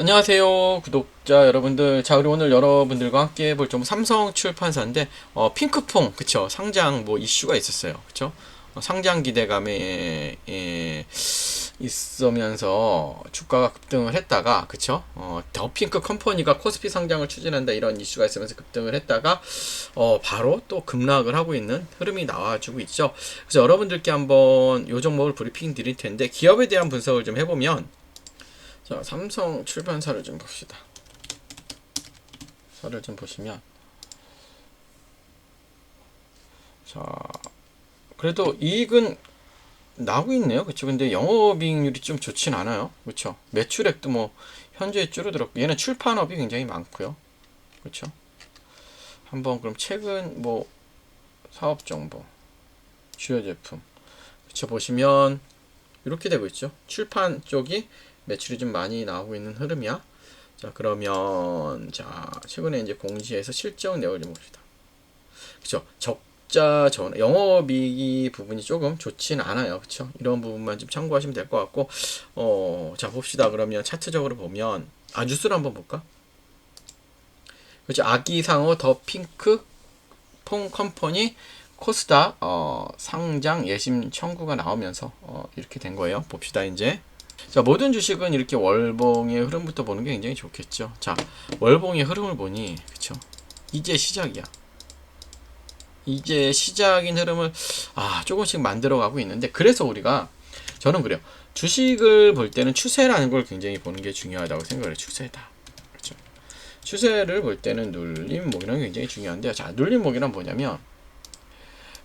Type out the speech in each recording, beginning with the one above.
안녕하세요 구독자 여러분들. 자 우리 오늘 여러분들과 함께 볼 좀 삼성 출판사인데 어, 핑크퐁 그쵸? 상장 뭐 이슈가 있었어요. 그쵸? 어, 상장 기대감에 예, 있으면서 주가가 급등을 했다가 그쵸? 어, 더 핑크 컴퍼니가 코스피 상장을 추진한다 이런 이슈가 있으면서 급등을 했다가 어, 바로 또 급락을 하고 있는 흐름이 나와주고 있죠. 그래서 여러분들께 한번 요 종목을 브리핑 드릴 텐데 기업에 대한 분석을 좀 해보면 자, 삼성 출판사를 좀 봅시다. 사를 좀 보시면 자, 그래도 이익은 나오고 있네요. 그쵸? 근데 영업이익률이 좀 좋진 않아요. 그쵸? 매출액도 뭐 현재 줄어들었고 얘는 출판업이 굉장히 많고요. 그쵸? 한번 그럼 최근 뭐 사업 정보 주요 제품 그쵸 보시면 이렇게 되고 있죠. 출판 쪽이 매출이 좀 많이 나오고 있는 흐름이야. 자, 그러면 자, 최근에 이제 공시에서 실적 내용을 좀 봅시다. 그죠? 적자 전 영업이익 부분이 조금 좋진 않아요. 그렇죠? 이런 부분만 좀 참고하시면 될 것 같고 어, 자, 봅시다. 그러면 차트적으로 보면 아, 뉴스를 한번 볼까? 그렇죠. 아기상어 더 핑크 퐁 컴퍼니 코스닥 어, 상장 예심 청구가 나오면서 어, 이렇게 된 거예요. 봅시다 이제. 자, 모든 주식은 이렇게 월봉의 흐름부터 보는 게 굉장히 좋겠죠. 자, 월봉의 흐름을 보니, 그쵸. 이제 시작이야. 이제 시작인 흐름을, 아, 조금씩 만들어가고 있는데, 그래서 우리가, 저는 그래요. 주식을 볼 때는 추세라는 걸 굉장히 보는 게 중요하다고 생각을 해요. 추세다. 그렇죠. 추세를 볼 때는 눌림목이라는 게 굉장히 중요한데요. 자, 눌림목이란 뭐냐면,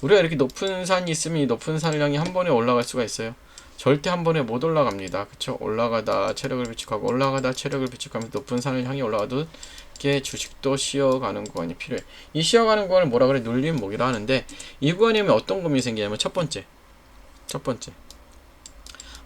우리가 이렇게 높은 산이 있으면 이 높은 산량이 한 번에 올라갈 수가 있어요. 절대 한 번에 못 올라갑니다. 그쵸? 올라가다 체력을 비축하고 올라가다 체력을 비축하면서 높은 산을 향해 올라가도 이게 주식도 쉬어가는 구간이 필요해. 이 쉬어가는 구간을 뭐라 그래? 눌림목이라 하는데 이 구간이면 어떤 고민이 생기냐면 첫 번째, 첫 번째.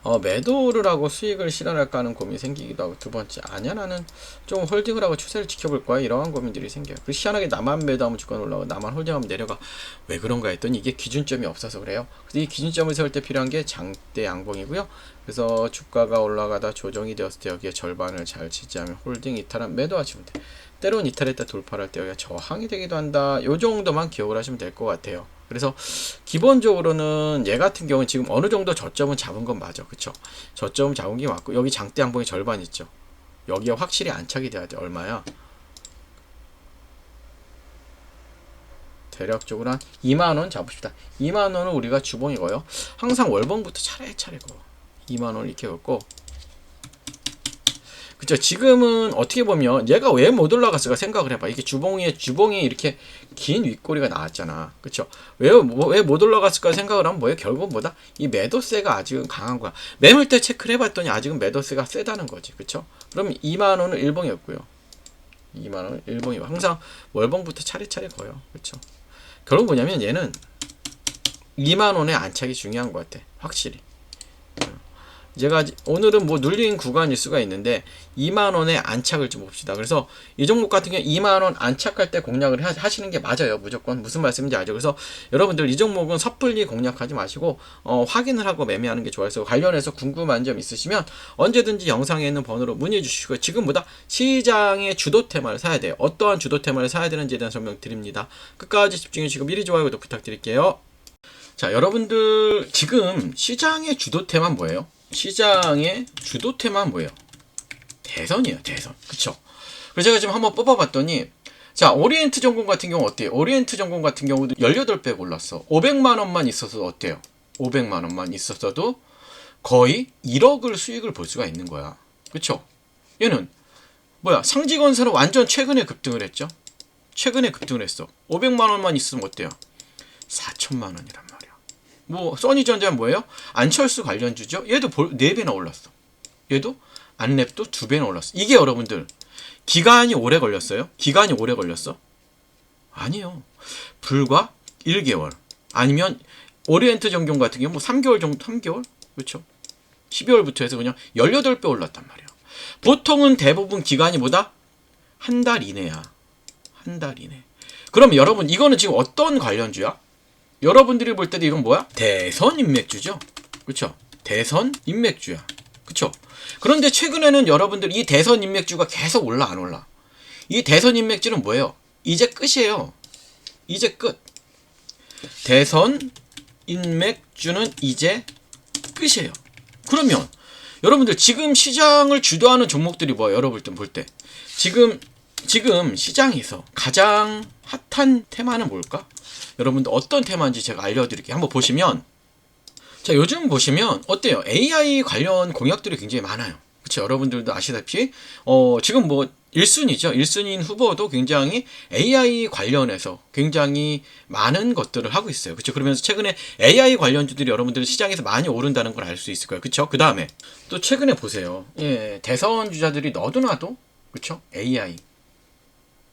어, 매도를 하고 수익을 실현할까 하는 고민이 생기기도 하고 두 번째 아니야 나는 좀 홀딩을 하고 추세를 지켜볼 거야 이러한 고민들이 생겨요. 그리고 희한하게 나만 매도하면 주가는 올라가고 나만 홀딩하면 내려가. 왜 그런가 했더니 이게 기준점이 없어서 그래요. 그래서 이 기준점을 세울 때 필요한 게 장대 양봉이고요. 그래서 주가가 올라가다 조정이 되었을 때 여기에 절반을 잘 지지하면 홀딩 이탈한 매도하시면 돼. 때론 이탈했다 돌파할 때 여기가 저항이 되기도 한다. 요 정도만 기억을 하시면 될 것 같아요 그래서 기본적으로는 얘 같은 경우는 지금 어느 정도 저점은 잡은 건 맞아. 그쵸? 저점 잡은 게 맞고 여기 장대 양봉이 절반 있죠. 여기가 확실히 안착이 돼야 돼. 얼마야? 대략적으로 한 2만원 잡읍시다. 2만원은 우리가 주봉이고요. 항상 월봉부터 차례차례 거. 2만원 이렇게 걷고 그쵸 지금은 어떻게 보면 얘가 왜 못 올라갔을까 생각을 해봐. 이게 주봉에 주봉이 이렇게 긴 윗꼬리가 나왔잖아. 그쵸? 왜왜 못 올라갔을까 생각을 하면 뭐예요 결국 뭐다? 이 매도세가 아직은 강한 거야. 매물대 체크를 해봤더니 아직은 매도세가 세다는 거지. 그쵸? 그럼 2만 원은 일봉이었고요. 2만 원은 일봉이고 항상 월봉부터 차례차례 거요. 그쵸? 결국 뭐냐면 얘는 2만 원의 안착이 중요한 것 같아. 확실히 제가 오늘은 뭐 눌린 구간일 수가 있는데 2만 원에 안착을 좀 봅시다. 그래서 이 종목 같은 경우 2만 원 안착할 때 공략을 하시는 게 맞아요. 무조건 무슨 말씀인지 알죠. 그래서 여러분들 이 종목은 섣불리 공략하지 마시고 어, 확인을 하고 매매하는 게 좋아요. 관련해서 궁금한 점 있으시면 언제든지 영상에 있는 번호로 문의해 주시고 지금보다 시장의 주도 테마를 사야 돼요. 어떠한 주도 테마를 사야 되는지에 대한 설명 드립니다. 끝까지 집중해 주시고 미리 좋아요 구독 부탁드릴게요. 자, 여러분들 지금 시장의 주도 테마는 뭐예요? 시장의 주도 테마는 뭐예요? 대선이에요, 대선. 그쵸? 그래서 제가 지금 한번 뽑아봤더니, 자, 오리엔트 전공 같은 경우 어때요? 오리엔트 전공 같은 경우도 18배 올랐어. 500만원만 있어서 어때요? 500만원만 있었어도 거의 1억을 수익을 볼 수가 있는 거야. 그쵸? 얘는, 뭐야, 상지건설은 완전 최근에 급등을 했죠? 최근에 급등을 했어. 500만원만 있으면 어때요? 4천만원이란 말이야. 뭐 써니전자 뭐예요? 안철수 관련주죠. 얘도 4배나 올랐어. 얘도 안랩도 2배나 올랐어. 이게 여러분들 기간이 오래 걸렸어요? 기간이 오래 걸렸어? 아니요. 불과 1개월 아니면 오리엔트 정경 같은 경우 뭐 3개월 정도 3개월? 그렇죠? 12월부터 해서 그냥 18배 올랐단 말이야. 보통은 대부분 기간이 뭐다? 한 달 이내야. 한 달 이내. 그럼 여러분 이거는 지금 어떤 관련주야? 여러분들이 볼 때도 이건 뭐야? 대선 인맥주죠. 그렇죠? 대선 인맥주야. 그렇죠? 그런데 최근에는 여러분들 이 대선 인맥주가 계속 올라 안 올라? 이 대선 인맥주는 뭐예요? 이제 끝이에요. 이제 끝. 대선 인맥주는 이제 끝이에요. 그러면 여러분들 지금 시장을 주도하는 종목들이 뭐예요? 여러분들 볼 때. 지금 지금 시장에서 가장 핫한 테마는 뭘까? 여러분들 어떤 테마인지 제가 알려드릴게요. 한번 보시면 자 요즘 보시면 어때요? AI 관련 공약들이 굉장히 많아요. 그렇죠? 여러분들도 아시다시피 어 지금 뭐 1순위죠. 1순위인 후보도 굉장히 AI 관련해서 굉장히 많은 것들을 하고 있어요. 그렇죠? 그러면서 최근에 AI 관련주들이 여러분들 시장에서 많이 오른다는 걸 알 수 있을 거예요. 그렇죠? 그다음에 또 최근에 보세요. 예, 대선 주자들이 너도나도 그렇죠? AI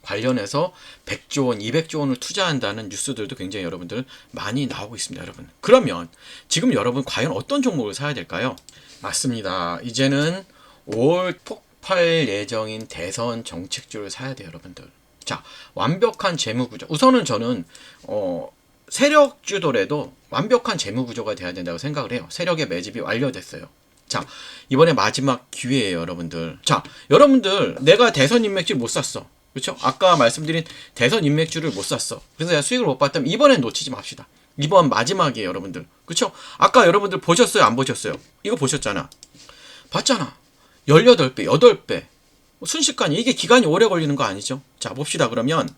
관련해서 100조 원, 200조 원을 투자한다는 뉴스들도 굉장히 여러분들 많이 나오고 있습니다, 여러분. 그러면 지금 여러분 과연 어떤 종목을 사야 될까요? 맞습니다. 이제는 5월 폭발 예정인 대선 정책주를 사야 돼요, 여러분들. 자, 완벽한 재무 구조. 우선은 저는 어 세력 주더라도 완벽한 재무 구조가 돼야 된다고 생각을 해요. 세력의 매집이 완료됐어요. 자, 이번에 마지막 기회예요, 여러분들. 자, 여러분들 내가 대선 인맥주 못 샀어. 그렇죠? 아까 말씀드린 대선 인맥주를 못 샀어. 그래서 수익을 못 봤다면 이번엔 놓치지 맙시다. 이번 마지막이에요, 여러분들. 그렇죠? 아까 여러분들 보셨어요, 안 보셨어요? 이거 보셨잖아. 봤잖아. 18배, 8배. 순식간에 이게 기간이 오래 걸리는 거 아니죠? 자, 봅시다. 그러면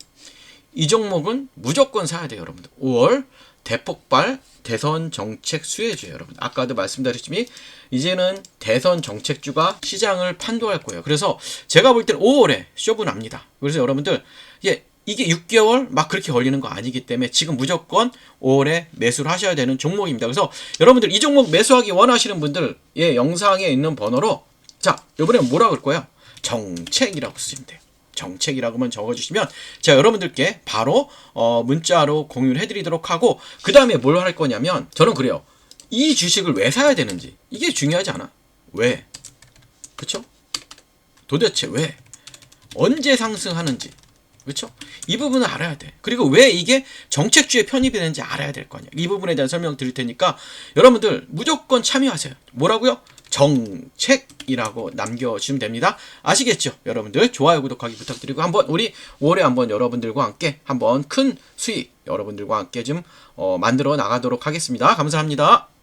이 종목은 무조건 사야 돼요, 여러분들. 5월 대폭발 대선 정책 수혜주예요, 여러분. 아까도 말씀드렸지만 이제는 대선 정책주가 시장을 판도할 거예요. 그래서 제가 볼 때는 5월에 쇼부 납니다. 그래서 여러분들 예, 이게 6개월 막 그렇게 걸리는 거 아니기 때문에 지금 무조건 5월에 매수를 하셔야 되는 종목입니다. 그래서 여러분들 이 종목 매수하기 원하시는 분들 예, 영상에 있는 번호로 자, 이번에 뭐라 그럴 거예요? 정책이라고 쓰시면 돼요. 정책이라고만 적어주시면 제가 여러분들께 바로 어, 문자로 공유를 해드리도록 하고 그 다음에 뭘 할 거냐면 저는 그래요. 이 주식을 왜 사야 되는지 이게 중요하지 않아? 왜? 그쵸? 도대체 왜? 언제 상승하는지 그렇죠? 이 부분을 알아야 돼. 그리고 왜 이게 정책주에 편입이 되는지 알아야 될 거 아니야. 이 부분에 대한 설명 드릴 테니까 여러분들 무조건 참여하세요. 뭐라고요? 정책이라고 남겨주시면 됩니다. 아시겠죠? 여러분들 좋아요, 구독하기 부탁드리고 한번 우리 올해 한번 여러분들과 함께 한번 큰 수익 여러분들과 함께 좀 어, 만들어 나가도록 하겠습니다. 감사합니다.